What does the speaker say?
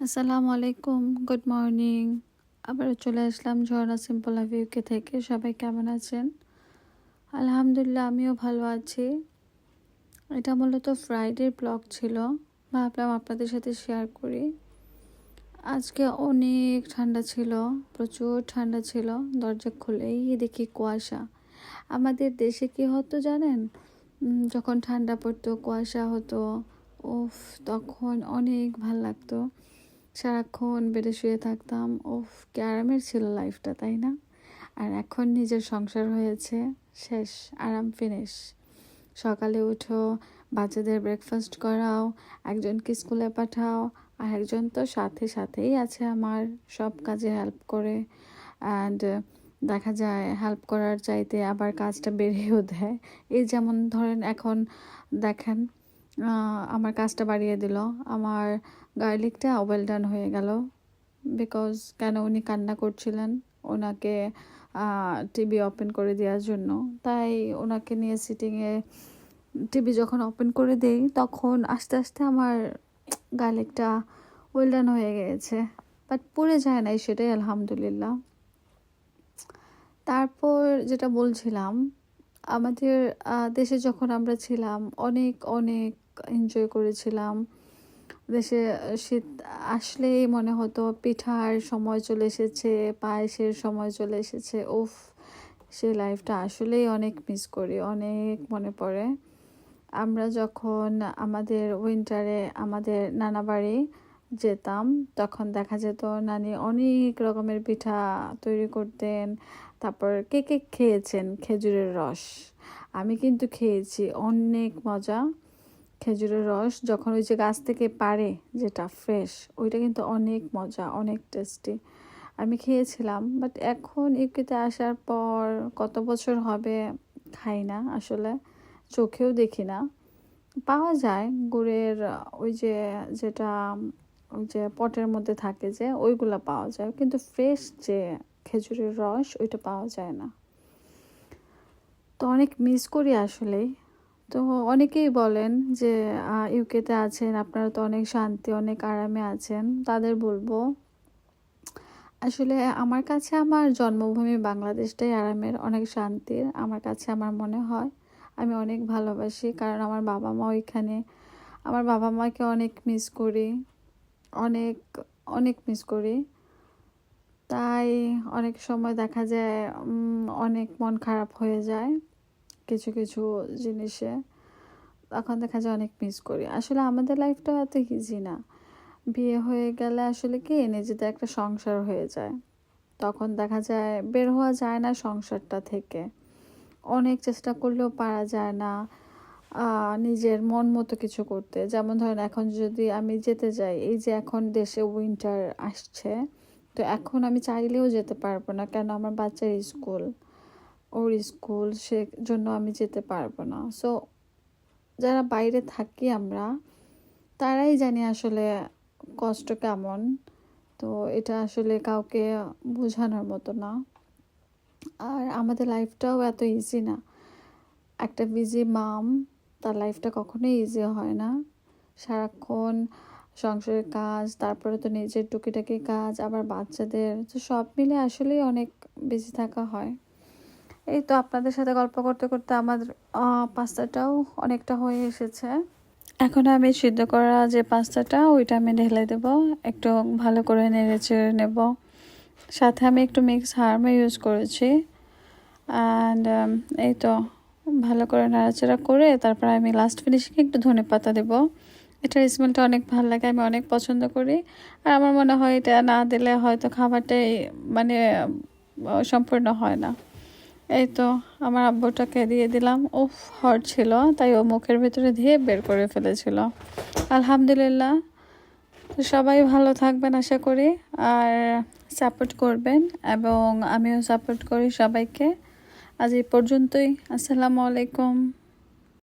আসসালামু আলাইকুম, good morning. আবারও চলে আসলাম ঝর্ণা সিম্পল লাভ ইউকে থেকে। সবাই কেমন আছেন? আলহামদুলিল্লাহ, আমিও ভালো আছি। এটা মূলত ফ্রাইডের ব্লগ ছিল। ভাবলাম আপনাদের সাথে শেয়ার করি। আজকে অনেক ঠান্ডা ছিল, প্রচুর ঠান্ডা ছিল। দরজা খুলেই দেখি কুয়াশা। আমাদের দেশে কি হতো জানেন? যখন ঠান্ডা পড়তো, কুয়াশা হতো, উফ, তখন অনেক ভালো লাগতো। সারাক্ষণ বেডে শুয়ে থাকতাম। উফ কি আরামের ছিল লাইফটা তাই না? আর এখন নিজের সংসার হয়েছে, শেষ, আরাম ফিনিশ সকালে উঠো, বাচ্চাদের ব্রেকফাস্ট করাও, একজনকে স্কুলে পাঠাও, আর একজন তো সাথে সাথেই আছে আমার, সব কাজে হেল্প করে। অ্যান্ড দেখা যায় হেল্প করার চাইতে আবার কাজটা বেড়েও দেয়। এই যেমন ধরেন এখন, দেখেন আমার কাজটা বাড়িয়ে দিল। আমার গার্লিকটা ওয়েল ডান হয়ে গেল। বিকজ কেন উনি কান্না করছিলেন ওনাকে টিভি ওপেন করে দেওয়ার জন্য। তাই ওনাকে নিয়ে সিটিংয়ে টিভি যখন ওপেন করে দেই, তখন আস্তে আস্তে আমার গার্লিকটা ওয়েল ডান হয়ে গিয়েছে বাট পুড়ে যায় নাই সেটাই, আলহামদুলিল্লাহ। তারপর যেটা বলছিলাম আমাদের দেশে যখন আমরা ছিলাম, অনেক অনেক এনজয় করেছিলাম। দেশে শীত আসলেই মনে হতো পিঠার সময় চলে এসেছে, পায়েসের সময় চলে এসেছে। উফ সেই লাইফটা আসলেই অনেক মিস করি, অনেক মনে পড়ে। আমরা যখন আমাদের উইন্টারে আমাদের নানা বাড়ি যেতাম, তখন দেখা যেত নানি অনেক রকমের পিঠা তৈরি করতেন। তারপর কে কে খেয়েছেন? খেজুরের রস। আমি কিন্তু খেয়েছি অনেক মজা। খেজুরের রস যখন ওই যে গাছ থেকে পারে, যেটা ফ্রেশ ওইটা কিন্তু অনেক মজা, অনেক টেস্টি আমি খেয়েছিলাম বাট এখন ইউকেতে আসার পর কত বছর হবে খাই না আসলে, চোখেও দেখি না। পাওয়া যায় গুড়ের ওই যে, যেটা, ওই যে পটের মধ্যে থাকে যে, ওইগুলো পাওয়া যায়। কিন্তু ফ্রেশ যে খেজুরের রস, ওইটা পাওয়া যায় না। তো অনেক মিস করি আসলেই তো অনেকেই বলেন যে ইউকেতে আছেন, আপনারা তো অনেক শান্তি, অনেক আরামে আছেন, তাদের বলব, আসলে আমার কাছে আমার জন্মভূমি বাংলাদেশটাই আরামের, অনেক শান্তির, আমার কাছে আমার মনে হয়। আমি অনেক ভালোবাসি, কারণ আমার বাবা মা ওইখানে, আমার বাবা মাকে অনেক মিস করি, অনেক অনেক মিস করি। তাই অনেক সময় দেখা যায় অনেক মন খারাপ হয়ে যায় কিছু কিছু জিনিসে। তখন দেখা যায় অনেক মিস করি। আসলে আমাদের লাইফটাও এত ইজি না। বিয়ে হয়ে গেলে আসলে কি, নিজেদের একটা সংসার হয়ে যায়। তখন দেখা যায় বের হওয়া যায় না সংসারটা থেকে। অনেক চেষ্টা করলেও পারা যায় না নিজের মন মতো কিছু করতে। যেমন ধরেন এখন যদি আমি যেতে যাই, এই যে এখন দেশে উইন্টার আসছে তো এখন আমি চাইলেও যেতে পারব না, কেন আমার বাচ্চার স্কুল, ওর স্কুল সে জন্য আমি যেতে পারব না। সো যারা বাইরে থাকি আমরা, তারাই জানি আসলে কষ্ট কেমন। তো এটা আসলে কাউকে বোঝানোর মতো না। আর আমাদের লাইফটাও এত ইজি না। একটা বিজি মাম তার লাইফটা কখনোই ইজি হয় না। সারাক্ষণ সংসারের কাজ, তারপরে তো নিজের টুকিটাকি কাজ, আবার বাচ্চাদের, তো সব মিলে আসলেই অনেক বিজি থাকা হয়। এই তো আপনাদের সাথে গল্প করতে করতে আমার পাস্তাটাও অনেকটা হয়ে এসেছে। এখন আমি সিদ্ধ করা যে পাস্তাটা, ওইটা আমি ঢেলে দেব, একটু ভালো করে নেড়ে চেড়ে নেব। সাথে আমি একটু মিক্স হার্মে ইউজ করেছি। অ্যান্ড এই তো, ভালো করে নাড়াচাড়া করে, তারপর আমি লাস্ট ফিনিশিংয়ে একটু ধনে পাতা দেবো। এটার স্মেলটা অনেক ভালো লাগে, আমি অনেক পছন্দ করি। আর আমার মনে হয় এটা না দিলে হয়তো খাবারটাই মানে সম্পূর্ণ হয় না। এই তো আমার আব্বুটাকে দিয়ে দিলাম। ও হট ছিল, তাই ও মুখের ভিতরে দিয়ে বের করে ফেলেছিল। আলহামদুলিল্লাহ। সবাই ভালো থাকবেন, আশা করি। আর সাপোর্ট করবেন এবং আমিও সাপোর্ট করি সবাইকে। আজ এই পর্যন্তই। আসসালামু আলাইকুম।